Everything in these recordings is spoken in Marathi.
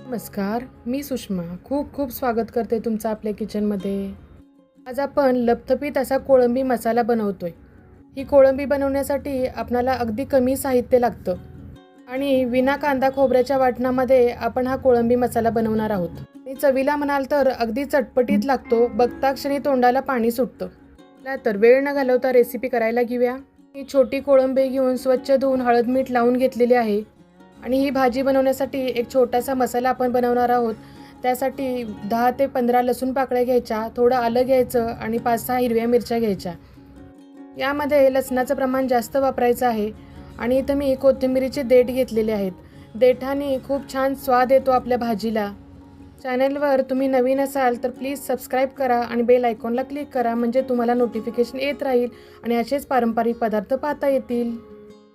नमस्कार मी सुषमा. खूप खूप स्वागत करते तुमचं आपल्या किचनमध्ये. आज आपण लपथपीत असा कोळंबी मसाला बनवतोय. ही कोळंबी बनवण्यासाठी आपणाला अगदी कमी साहित्य लागतं. आणि विना कांदा खोबऱ्याच्या वाटणामध्ये आपण हा कोळंबी मसाला बनवणार आहोत. आणि चवीला म्हणाल तर अगदी चटपटीत लागतो बघता क्षणी तोंडाला पाणी सुटतं. चला तर वेळ न घालवता रेसिपी करायला घेऊया. ही छोटी कोळंबी घेऊन स्वच्छ धुवून हळद मीठ लावून घेतलेली आहे. आणि ही भाजी बनवण्यासाठी एक छोटासा मसाला आपण बनवणार आहोत. त्यासाठी दहा ते पंधरा लसूण पाकळ्या घ्यायच्या थोडं आलं घ्यायचं आणि पाच सहा हिरव्या मिरच्या घ्यायच्या. यामध्ये लसणाचं प्रमाण जास्त वापरायचं आहे आणि इथं मी कोथिंबिरीचे देठ घेतलेले आहेत. देठाने खूप छान स्वाद येतो आपल्या भाजीला. चॅनलवर तुम्ही नवीन असाल तर प्लीज सबस्क्राईब करा आणि बेल आयकॉनला क्लिक करा म्हणजे तुम्हाला नोटिफिकेशन येत राहील आणि असेच पारंपरिक पदार्थ पाहता येतील.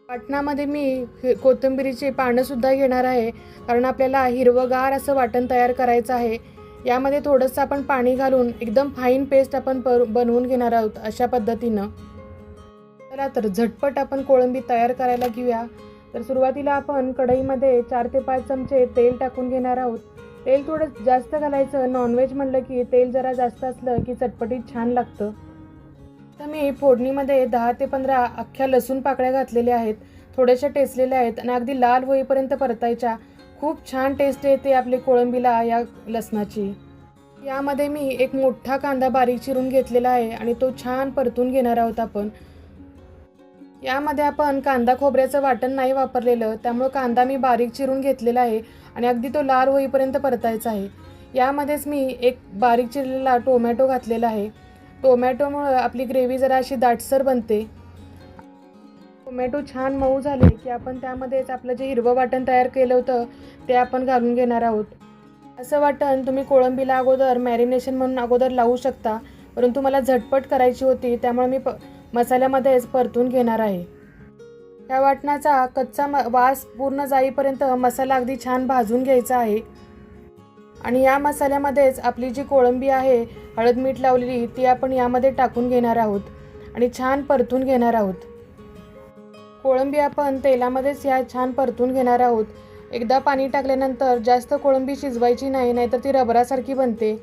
वाटणामध्ये मी हे- कोथिंबिरीची पानंसुद्धा घेणार आहे कारण आपल्याला हिरवंगार असं वाटण तयार करायचं आहे. यामध्ये थोडंसं आपण पाणी घालून एकदम फाईन पेस्ट आपण पर बनवून घेणार आहोत अशा पद्धतीनं. चला तर झटपट आपण कोळंबी तयार करायला घेऊया. तर सुरुवातीला आपण कढईमध्ये चार ते पाच चमचे तेल टाकून घेणार आहोत. तेल थोडं जास्त घालायचं. नॉनव्हेज म्हणलं की तेल जरा जास्त असलं की चटपटीत छान लागतं. तर मी फोडणीमध्ये दहा ते पंधरा अख्ख्या लसूण पाकळ्या घातलेल्या आहेत. थोड्याशा टेचलेल्या आहेत आणि अगदी लाल होईपर्यंत परतायच्या. खूप छान टेस्ट येते आपली कोळंबीला या लसणाची. यामध्ये मी एक मोठा कांदा बारीक चिरून घेतलेला आहे आणि तो छान परतून घेणार आहोत आपण. यामध्ये आपण कांदा खोबऱ्याचं वाटण नाही वापरलेलं त्यामुळं कांदा मी बारीक चिरून घेतलेला आहे आणि अगदी तो लाल होईपर्यंत परतायचा आहे. यामध्येच मी एक बारीक चिरलेला टोमॅटो घातलेला आहे. टोमॅटोमुळं आपली ग्रेव्ही जरा अशी दाटसर बनते. टोमॅटो छान मऊ झाले की आपण त्यामध्येच आपलं जे हिरवं वाटण तयार केलं होतं ते आपण घालून घेणार आहोत. असं वाटण तुम्ही कोळंबीला अगोदर मॅरिनेशन म्हणून अगोदर लावू शकता परंतु मला झटपट करायची होती त्यामुळे मी प मसाल्यामध्येच परतून घेणार आहे. त्या वाटणाचा कच्चा म वास पूर्ण जाईपर्यंत मसाला अगदी छान भाजून घ्यायचा आहे. आणि या मसाल्यामध्येच आपली जी कोळंबी आहे हळद मीठ लावलेली ती आपण यामध्ये टाकून घेणार आहोत. आणि छान परतून घेणार आहोत. कोळंबी आपण तेलामध्येच या छान परतून घेणार आहोत. एकदा पाणी टाकल्यानंतर जास्त कोळंबी शिजवायची नाही नाहीतर ती रबरासारखी बनते.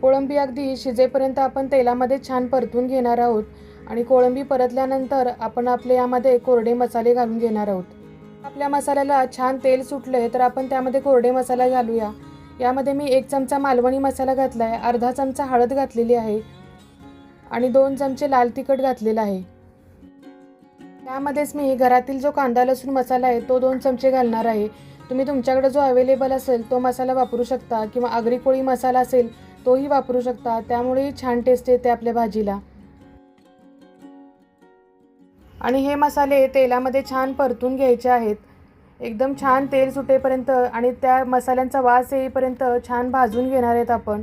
कोळंबी अगदी शिजेपर्यंत आपण तेलामध्ये छान परतून घेणार आहोत. आणि कोळंबी परतल्यानंतर आपण आपले यामध्ये कोरडे मसाले घालून घेणार आहोत. आपल्या मसाल्याला छान तेल सुटले तर आपण त्यामध्ये कोरडे मसाला घालूया. यामध्ये मी एक चमचा मालवणी मसाला घातला आहे अर्धा चमचा हळद घातलेली आहे आणि दोन चमचे लाल तिखट घातलेलं आहे. त्यामध्येच मी घरातील जो कांदा लसूण मसाला आहे तो दोन चमचे घालणार आहे. तुम्ही तुमच्याकडे जो अवेलेबल असेल तो मसाला वापरू शकता किंवा आगरी कोळी मसाला असेल तोही वापरू शकता. त्यामुळेही छान टेस्ट येते आपल्या भाजीला. आणि हे मसाले तेलामध्ये छान परतून घ्यायचे आहेत. एकदम छान तेल सुटेपर्यंत आणि त्या मसाल्यांचा वास येईपर्यंत छान भाजून घेणार आहेत आपण.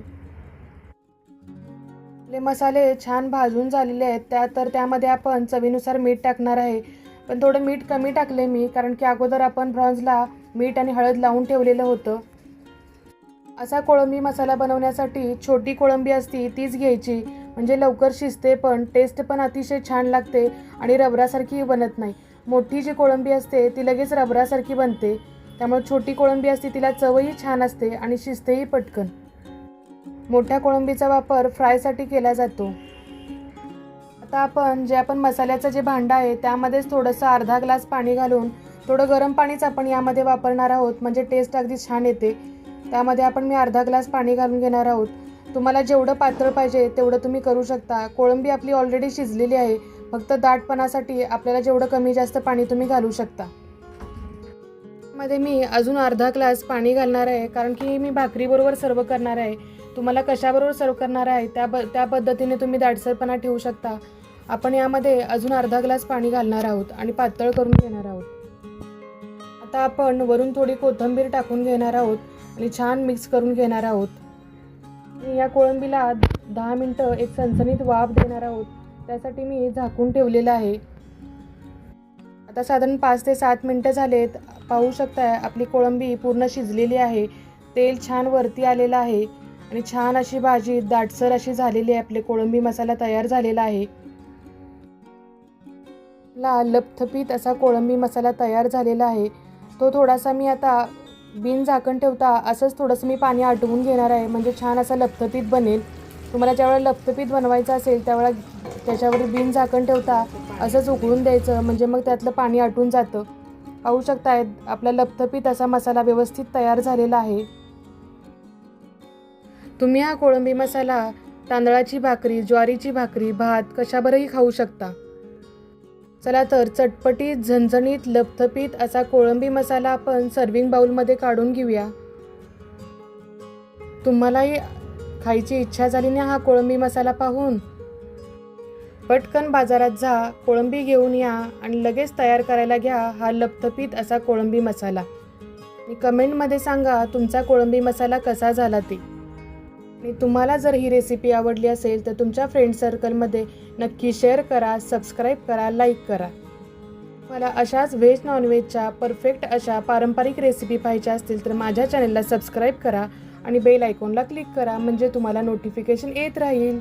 आपले मसाले छान भाजून झालेले आहेत. त्या तर त्यामध्ये आपण चवीनुसार मीठ टाकणार आहे. पण थोडं मीठ कमी टाकले मी कारण की अगोदर आपण ब्रॉन्झला मीठ आणि हळद लावून ठेवलेलं होतं. असा कोळंबी मसाला बनवण्यासाठी छोटी कोळंबी असती तीच घ्यायची. म्हणजे लवकर शिजते पण टेस्ट पण अतिशय छान लागते आणि रबरासारखी बनत नाही. मोठी जी कोळंबी असते ती लगेच रबरासारखी बनते. त्यामुळे छोटी कोळंबी असते तिला चवही छान असते आणि शिजतेही पटकन. मोठ्या कोळंबीचा वापर फ्रायसाठी केला जातो. आता आपण जे आपण मसाल्याचं जे भांडं आहे त्यामध्येच थोडंसं अर्धा ग्लास पाणी घालून थोडं गरम पाणीच आपण यामध्ये वापरणार आहोत. म्हणजे टेस्ट अगदी छान येते. त्यामध्ये आपण मी अर्धा ग्लास पाणी घालून घेणार आहोत. तुम्हाला जेवढं पातळ पाहिजे तेवढं तुम्ही करू शकता. कोळंबी आपली ऑलरेडी शिजलेली आहे. फक्त दाटपणासाठी आपल्याला जेवढं कमी जास्त पाणी तुम्ही घालू शकता. मध्ये मी अजून अर्धा ग्लास पाणी घालणार आहे. कारण की मी भाकरीबरोबर सर्व करणार आहे. तुम्हाला कशाबरोबर सर्व करणार आहे त्या ब त्या पद्धतीने तुम्ही दाटसरपणा ठेवू शकता. आपण यामध्ये अजून अर्धा ग्लास पाणी घालणार आहोत आणि पातळ करून घेणार आहोत. आता आपण वरून थोडी कोथिंबीर टाकून घेणार आहोत आणि छान मिक्स करून घेणार आहोत. या कोळंबीला दहा मिनटं एक सणसणीत वाफ देणार आहोत. त्यासाठी मी झाकून ठेवलेलं आहे. आता साधारण पाच ते सात मिनटं झालेत. पाहू शकताय आपली कोळंबी पूर्ण शिजलेली आहे. तेल छान वरती आलेलं आहे. आणि छान अशी भाजी दाटसर अशी झालेली आहे. आपले कोळंबी मसाला तयार झालेला आहे. ला लपथपीत असा कोळंबी मसाला तयार झालेला आहे. तो थोडासा मी आता बिन झाकण ठेवता असंच थोडंसं मी पाणी आटवून घेणार आहे. म्हणजे छान असं लपथपीत बनेल. तुम्हाला ज्यावेळेला लपथपीत बनवायचं असेल त्यावेळेला त्याच्यावर बिन झाकण ठेवता असंच उकळून द्यायचं. म्हणजे मग त्यातलं पाणी आटून जातं. पाहू शकताय आपला लपथपीत असा मसाला व्यवस्थित तयार झालेला आहे. तुम्ही हा कोळंबी मसाला तांदळाची भाकरी ज्वारीची भाकरी भात कशाबरही खाऊ शकता. चला तर चटपटीत झणझणीत लपथपीत असा कोळंबी मसाला आपण सर्विंग बाउलमध्ये काढून घेऊया. तुम्हालाही खायची इच्छा झाली ना हा कोळंबी मसाला पाहून? पटकन बाजारात जा कोळंबी घेऊन या आणि लगेच तयार करायला घ्या हा लपथपीत असा कोळंबी मसाला. आणि कमेंटमध्ये सांगा तुमचा कोळंबी मसाला कसा झाला ते. आणि तुम्हाला जर ही रेसिपी आवडली असेल तर तुमच्या फ्रेंड सर्कलमध्ये नक्की शेअर करा सबस्क्राईब करा लाईक करा. मला अशाच व्हेज नॉनव्हेजच्या परफेक्ट अशा पारंपरिक रेसिपी पाहिजे असतील तर माझ्या चॅनलला सबस्क्राईब करा आणि बेल आयकॉनला क्लिक करा म्हणजे तुम्हाला नोटिफिकेशन येत राहील.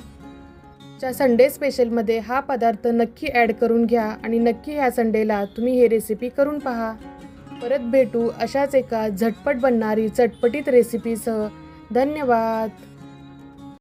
च्या संडे स्पेशलमध्ये हा पदार्थ नक्की ॲड करून घ्या आणि नक्की ह्या संडेला तुम्ही हे रेसिपी करून पहा. परत भेटू अशाच एका झटपट बनणारी चटपटीत रेसिपीसह धन्यवाद!